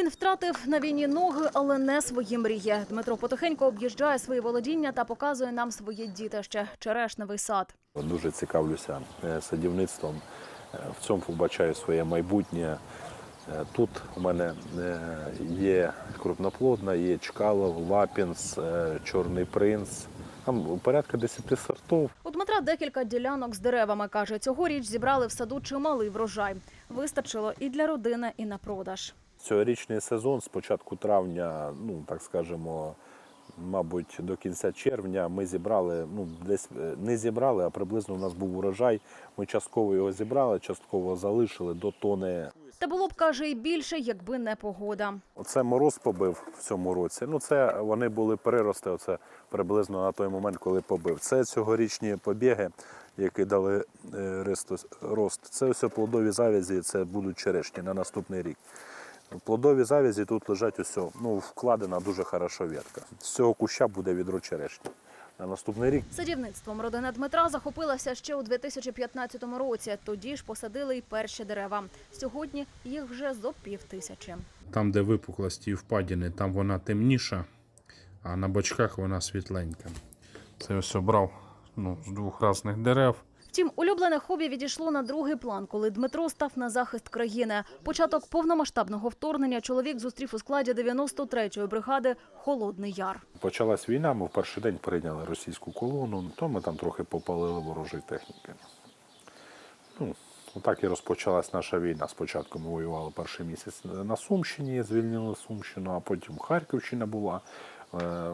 Він втратив на війні ноги, але не свої мрії. Дмитро потихеньку об'їжджає свої володіння та показує нам своє дітище черешневий сад. Дуже цікавлюся е, садівництвом. Е, В цьому побачаю своє майбутнє. Е, Тут у мене є крупноплодна, є Чкалов, Лапінс, Чорний принц. Там порядка 10 сортів. У Дмитра декілька ділянок з деревами. Каже, цьогоріч зібрали в саду чималий врожай. Вистачило і для родини, і на продаж. Цьогорічний сезон з початку травня, ну так скажемо, мабуть, до кінця червня ми зібрали, ну десь е, не зібрали, а приблизно у нас був урожай. Ми частково його зібрали, частково залишили до тони. Та було б каже і більше, якби не погода. Оце мороз побив в цьому році. Ну, це вони були перерости. Оце приблизно на той момент, коли побив. Це цьогорічні побіги, які дали е, рост. Це все плодові завязі, це будуть черешні на наступний рік. Плодові завязі тут лежать усе. Ну, вкладена дуже хороша ветка. З цього куща буде відро черешні. На наступний рік Садівництвом родина Дмитра захопилася ще у 2015 році. Тоді ж посадили й перші дерева. Сьогодні їх вже зо пів тисячі. Там, де випуклості і впадіни, там вона темніша, а на бочках вона світленька. Це ось обрав ну, з двох різних дерев. Втім, улюблене хобі відійшло на другий план, коли Дмитро став на захист країни. Початок повномасштабного вторгнення чоловік зустрів у складі 93-ї бригади Холодний Яр. почалась війна, ми в перший день прийняли російську колону, то ми там трохи попалили ворожої техніки. Ну, так і розпочалась наша війна. Спочатку ми воювали перший місяць на Сумщині, звільнили Сумщину, а потім Харківщина була. Е,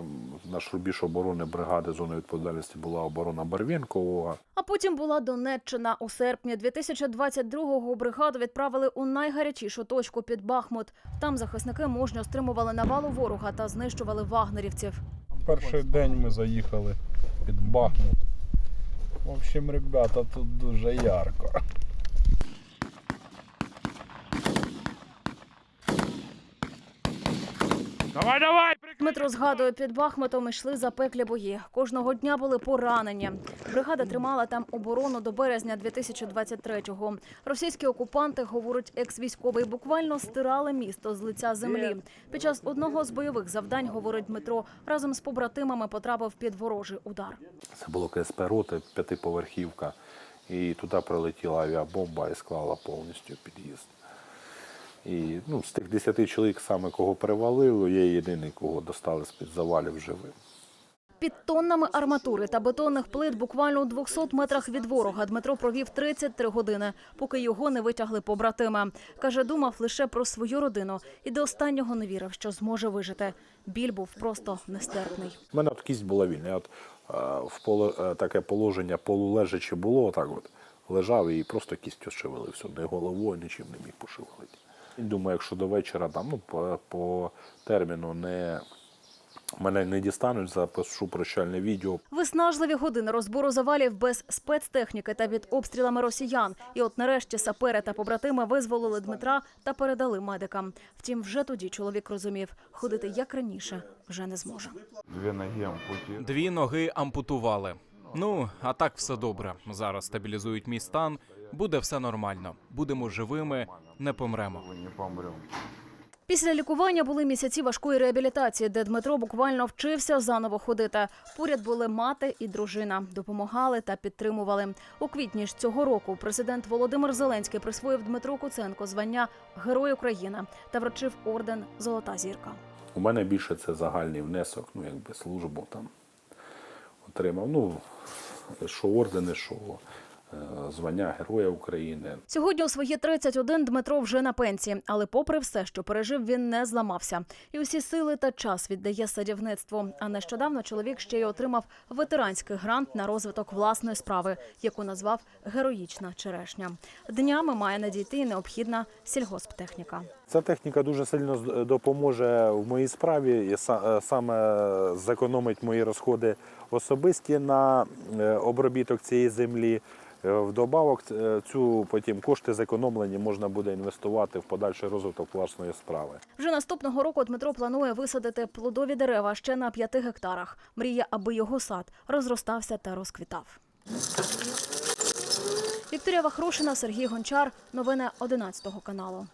Наш рубіж оборони бригади зони відповідальності була оборона Барвінкового. А потім була Донеччина. У серпні 2022-го бригаду відправили у найгарячішу точку під Бахмут. Там захисники мужньо стримували навалу ворога та знищували вагнерівців. Перший день ми заїхали під Бахмут. В общем, ребята, тут дуже ярко. Давай, давай! Дмитро згадує, під Бахмутом йшли запеклі бої. Кожного дня були поранені. Бригада тримала там оборону до березня 2023-го. Російські окупанти, говорить екс-військовий, буквально стирали місто з лиця землі. Під час одного з бойових завдань, говорить Дмитро, разом з побратимами потрапив під ворожий удар. Це було КСП роти, п'ятиповерхівка. І туди прилетіла авіабомба і склала повністю під'їзд. І ну, з тих 10 чоловік, саме кого перевалило, я єдиний, кого достали з-під завалів живим. Під тоннами арматури та бетонних плит буквально у 200 метрах від ворога Дмитро провів 33 години, поки його не витягли побратими. Каже, думав лише про свою родину і до останнього не вірив, що зможе вижити. Біль був просто нестерпний. У мене от кість була вільна. От, е, в поло, е, таке положення полулежачи було, отак от лежав і просто кістю шевелився. Не головою, нічим не міг пошевелити. І думаю, якщо до вечора там, ну, по, по терміну не, мене не дістануть, запишу прощальне відео. Виснажливі години розбору завалів без спецтехніки та від обстрілами росіян. І от нарешті сапери та побратими визволили Дмитра та передали медикам. Втім, вже тоді чоловік розумів, ходити як раніше вже не зможе. Дві ноги. Дві ноги ампутували. Ну, а так все добре. Зараз стабілізують мій стан. Буде все нормально. Будемо живими, не помремо. Не помремо. Після лікування були місяці важкої реабілітації, де Дмитро буквально вчився заново ходити. Поряд були мати і дружина, допомагали та підтримували. У квітні ж цього року президент Володимир Зеленський присвоїв Дмитру Куценко звання Герой України та вручив орден Золота зірка. У мене більше це загальний внесок, ну якби службу там отримав. Ну, що ордени, що звання Героя України. Сьогодні у свої 31 Дмитро вже на пенсії, але попри все, що пережив, він не зламався. І усі сили та час віддає садівництву. А нещодавно чоловік ще й отримав ветеранський грант на розвиток власної справи, яку назвав Героїчна черешня. Днями має надійти і необхідна сільгосптехніка. Ця техніка дуже сильно з- допоможе в моїй справі і е, саме зекономить мої розходи особисті на е, обробіток цієї землі. Е, Вдобавок е, цю потім кошти зекономлені можна буде інвестувати в подальший розвиток власної справи. Вже наступного року Дмитро планує висадити плодові дерева ще на п'яти гектарах. Мріє, аби його сад розростався та розквітав. Вікторія Вахрушина, Сергій Гончар. Новини 11 каналу.